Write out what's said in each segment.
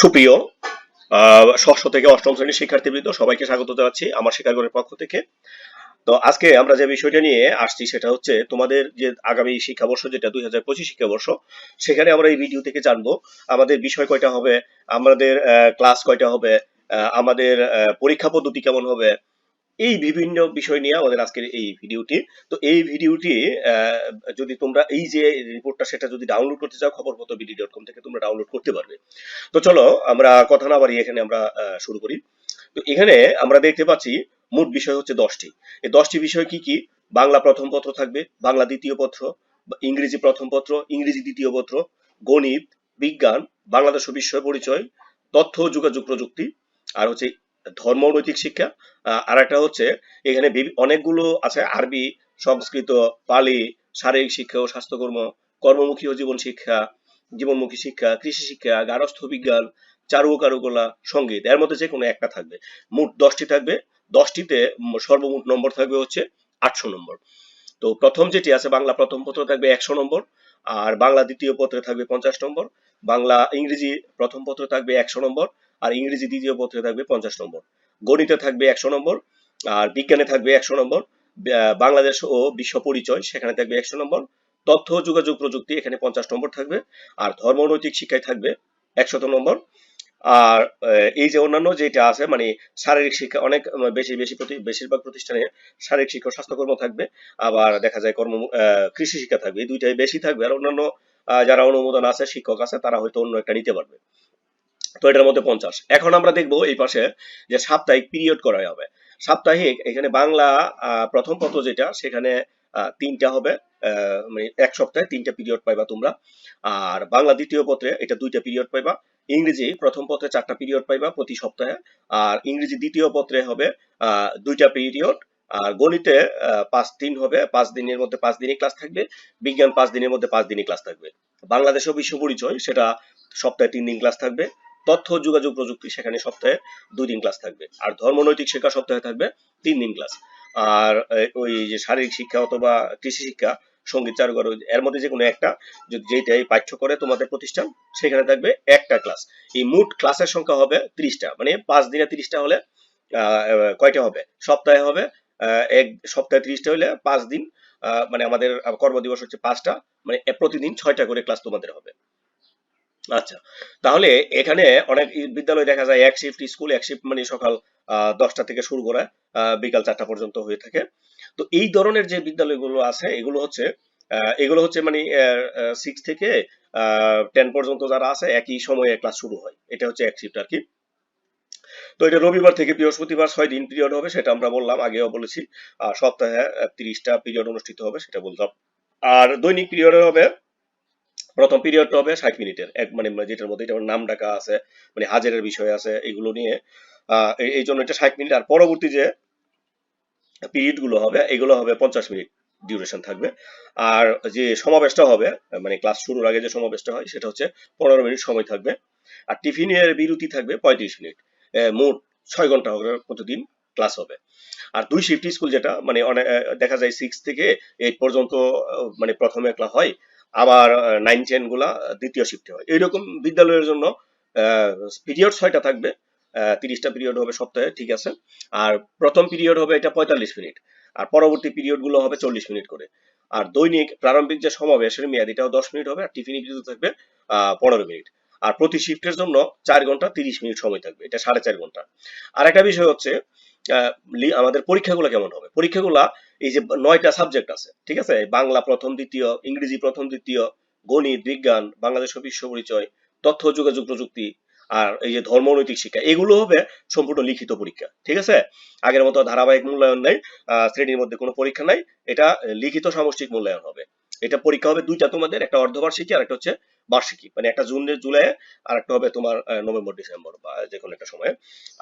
সুপ্রিয় ষষ্ঠ থেকে অষ্টম শ্রেণির শিক্ষার্থীবৃন্দ, সবাইকে স্বাগত জানাচ্ছি আমার শিক্ষাগরের পক্ষ থেকে। তো আজকে আমরা যে বিষয়টা নিয়ে আসছি সেটা হচ্ছে তোমাদের যে আগামী শিক্ষাবর্ষ, যেটা দুই হাজার পঁচিশ শিক্ষাবর্ষ, সেখানে আমরা এই ভিডিও থেকে জানব আমাদের বিষয় কয়টা হবে, আমাদের ক্লাস কয়টা হবে আমাদের পরীক্ষা পদ্ধতি কেমন হবে এই বিভিন্ন বিষয় নিয়ে আমাদের আজকের এই ভিডিওটি। তো এই ভিডিওটি যদি তোমরা এই যে রিপোর্টটা সেটা যদি ডাউনলোড করতে চাও খবর মতো বিডি ডট কম থেকে তোমরা ডাউনলোড করতে পারবে। তো চলো আমরা কথা না বাড়িয়ে এখানে আমরা শুরু করি। তো এখানে আমরা দেখতে পাচ্ছি মোট বিষয় হচ্ছে দশটি। এই দশটি বিষয় কি কি? বাংলা প্রথম পত্র থাকবে, বাংলা দ্বিতীয় পত্র, ইংরেজি প্রথম পত্র, ইংরেজি দ্বিতীয় পত্র, গণিত, বিজ্ঞান, বাংলাদেশ বিশ্ব পরিচয় তথ্য যোগাযোগ প্রযুক্তি, আর হচ্ছে ধর্ম নৈতিক শিক্ষা। আর একটা হচ্ছে এখানে অনেকগুলো আছে আরবি, সংস্কৃত, পালি, শারীরিক শিক্ষা ও স্বাস্থ্যকর্ম, কর্মমুখী ও জীবন শিক্ষা, জীবনমুখী শিক্ষা, কৃষি শিক্ষা, গারস্থ বিজ্ঞান, চারু ও কারুকলা, সংগীত, এর মধ্যে যে কোনো একটা থাকবে। মোট দশটি থাকবে। দশটিতে সর্বমোট নম্বর থাকবে হচ্ছে আটশো নম্বর। তো প্রথম যেটি আছে, বাংলা প্রথম পত্র থাকবে একশো নম্বর, আর বাংলা দ্বিতীয় পত্রে থাকবে পঞ্চাশ নম্বর, বাংলা ইংরেজি প্রথম পত্র থাকবে একশো নম্বর আর ইংরেজি দ্বিতীয় পত্রে থাকবে পঞ্চাশ নম্বর। গণিতে থাকবে একশো নম্বর, আর বিজ্ঞানে থাকবে একশো নম্বর বাংলাদেশ ও বিশ্ব পরিচয়, সেখানে থাকবে একশো নম্বর, তথ্য, যোগাযোগ প্রযুক্তি, এখানে পঞ্চাশ নম্বর থাকবে, আর ধর্ম নৈতিক শিক্ষায় থাকবে একশত নম্বর। আর এই যে অন্যান্য যেটা আছে মানে শারীরিক শিক্ষা, অনেক বেশি বেশি প্রতি- বেশিরভাগ প্রতিষ্ঠানে শারীরিক শিক্ষা স্বাস্থ্যকর্ম থাকবে, আবার দেখা যায় কর্ম কৃষি শিক্ষা থাকবে, এই দুইটাই বেশি থাকবে। আর অন্যান্য যারা অনুমোদন আছে, শিক্ষক আছে, তারা হয়তো অন্য একটা নিতে পারবে। তো এটার মধ্যে পঞ্চাশ। এখন আমরা দেখব এই পাশে যে সাপ্তাহিক পিরিয়ড করা হবে। সাপ্তাহিক, এখানে বাংলা প্রথম পত্র যেটা, সেখানে তিনটা হবে। মানে এক সপ্তাহে তিনটা পিরিয়ড পাইবা তোমরা। আর বাংলা দ্বিতীয় পত্রে এটা দুইটা পিরিয়ড পাইবা। ইংরেজি প্রথম পত্রে চারটা পিরিয়ড পাইবা প্রতি সপ্তাহে। আর ইংরেজি দ্বিতীয় পত্রে হবে দুইটা পিরিয়ড আর গণিতে পাঁচ দিন হবে। পাঁচ দিনের মধ্যে পাঁচ দিনই ক্লাস থাকবে। বিজ্ঞান পাঁচ দিনের মধ্যে পাঁচ দিনই ক্লাস থাকবে। বাংলাদেশ বিশ্ব পরিচয়, সেটা সপ্তাহে তিন দিন ক্লাস থাকবে। তথ্য, যোগাযোগ প্রযুক্তি সেখানে সপ্তাহে দুই দিন ক্লাস থাকবে। আর ধর্মনৈতিক শিক্ষা সপ্তাহে থাকবে তিন দিন ক্লাস আর ওই যে শারীরিক শিক্ষা অথবা কৃষি শিক্ষা, সংগীত চারুকার এর মধ্যে যে কোনো একটা, যদি যেটাই পাঠ্য করে তোমাদের প্রতিষ্ঠান, সেখানে থাকবে একটা ক্লাস এই মোট ক্লাসের সংখ্যা হবে ত্রিশটা। মানে পাঁচ দিনে ত্রিশটা হলে কয়টা হবে? সপ্তাহে হবে এক, সপ্তাহে ত্রিশটা হলে পাঁচ দিন মানে আমাদের কর্মদিবস হচ্ছে পাঁচটা মানে প্রতিদিন ছয়টা করে ক্লাস তোমাদের হবে। আচ্ছা তাহলে এখানে অনেক বিদ্যালয় দেখা যায় এক শিফট স্কুল এক শিফট মানে সকাল দশটা থেকে শুরু করে বিকাল চারটা পর্যন্ত হয়ে থাকে। তো এই ধরনের যে বিদ্যালয়গুলো আছে, এগুলো হচ্ছে এগুলো হচ্ছে মানে সিক্স থেকে টেন পর্যন্ত যারা আছে, একই সময়ে ক্লাস শুরু হয়। এটা হচ্ছে এক শিফট আর কি তো এটা রবিবার থেকে বৃহস্পতিবার ছয় দিন পিরিয়ড হবে, সেটা আমরা বললাম, আগেও বলেছি সপ্তাহে তিরিশটা পিরিয়ড অনুষ্ঠিত হবে, সেটা বললাম। আর দৈনিক পিরিয়ডের হবে প্রথম পিরিয়ডটা হবে ষাট মিনিটের। এক মানে যেটার মধ্যে এটা নাম ডাকা আছে মানে হাজারের বিষয় আছে, এগুলো নিয়ে এই- জন্য এটা ষাট মিনিট। আর পরবর্তী যে পিরিয়ডগুলো হবে, এগুলো হবে পঞ্চাশ মিনিট ডিউরেশন থাকবে। আর যে সমাবেশটা হবে মানে ক্লাস শুরুর আগে যে সমাবেশটা হয়, সেটা হচ্ছে পনেরো মিনিট সময় থাকবে। আর টিফিনের বিরতি থাকবে পঁয়ত্রিশ মিনিট। মোট ছয় ঘণ্টা প্রতিদিন ক্লাস হবে। আর দুই শিফট স্কুল যেটা মানে অনেক দেখা যায় সিক্স থেকে এইট পর্যন্ত মানে প্রথমে ক্লাস হয় আবার নাইন টেনগুলা দ্বিতীয় শিফটে হয়। এইরকম বিদ্যালয়ের জন্য পিরিয়ড ছয়টা থাকবে তিরিশটা পিরিয়ড হবে সপ্তাহে, ঠিক আছে? আর প্রথম পিরিয়ড হবে এটা পঁয়তাল্লিশ মিনিট, আর পরবর্তী পিরিয়ডগুলো হবে চল্লিশ মিনিট করে। আর দৈনিক প্রারম্ভিক যে সমাবেশের মেয়াদ এটাও দশ মিনিট হবে, আর টিফিন থাকবে পনেরো মিনিট। আর প্রতি শিফটের জন্য চার ঘণ্টা তিরিশ মিনিট সময় থাকবে, এটা সাড়ে চার ঘণ্টা। আর একটা বিষয় হচ্ছে আমাদের পরীক্ষাগুলো কেমন হবে? পরীক্ষাগুলা এই যে নয়টা সাবজেক্ট আছে, ঠিক আছে? বাংলা প্রথম, দ্বিতীয়, ইংরেজি প্রথম, দ্বিতীয়, গণিত, বিজ্ঞান, বাংলাদেশ বিশ্ব পরিচয়, তথ্য, যোগাযোগ প্রযুক্তি আর এই যে ধর্মনৈতিক শিক্ষা, এগুলো হবে সম্পূর্ণ লিখিত পরীক্ষা, ঠিক আছে? আগের মতো ধারাবাহিক মূল্যায়ন নাই শ্রেণির মধ্যে কোনো পরীক্ষা নাই, এটা লিখিত সামষ্টিক মূল্যায়ন হবে। এটা পরীক্ষা হবে দুইটা তোমাদের, একটা অর্ধবার্ষিকী আর একটা হচ্ছে বার্ষিকী মানে একটা জুনের জুলাই আর একটা হবে তোমার নভেম্বর, ডিসেম্বর বা যে কোনো একটা সময়ে।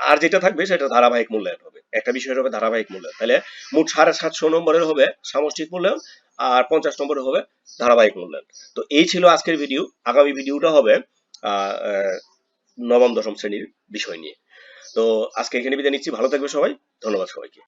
আর যেটা থাকবে সেটা ধারাবাহিক মূল্যায়ন হবে। একটা বিষয়ের হবে ধারাবাহিক মূল্যায়ন। তাহলে মোট সাড়ে সাতশো নম্বরের হবে সামষ্টিক মূল্যায়ন আর পঞ্চাশ নম্বরের হবে ধারাবাহিক মূল্যায়ন। তো এই ছিল আজকের ভিডিও। আগামী ভিডিওটা হবে নবম, দশম শ্রেণির বিষয় নিয়ে। তো আজকে এখানে বিদায় নিচ্ছি। ভালো থাকবে সবাই। ধন্যবাদ সবাইকে।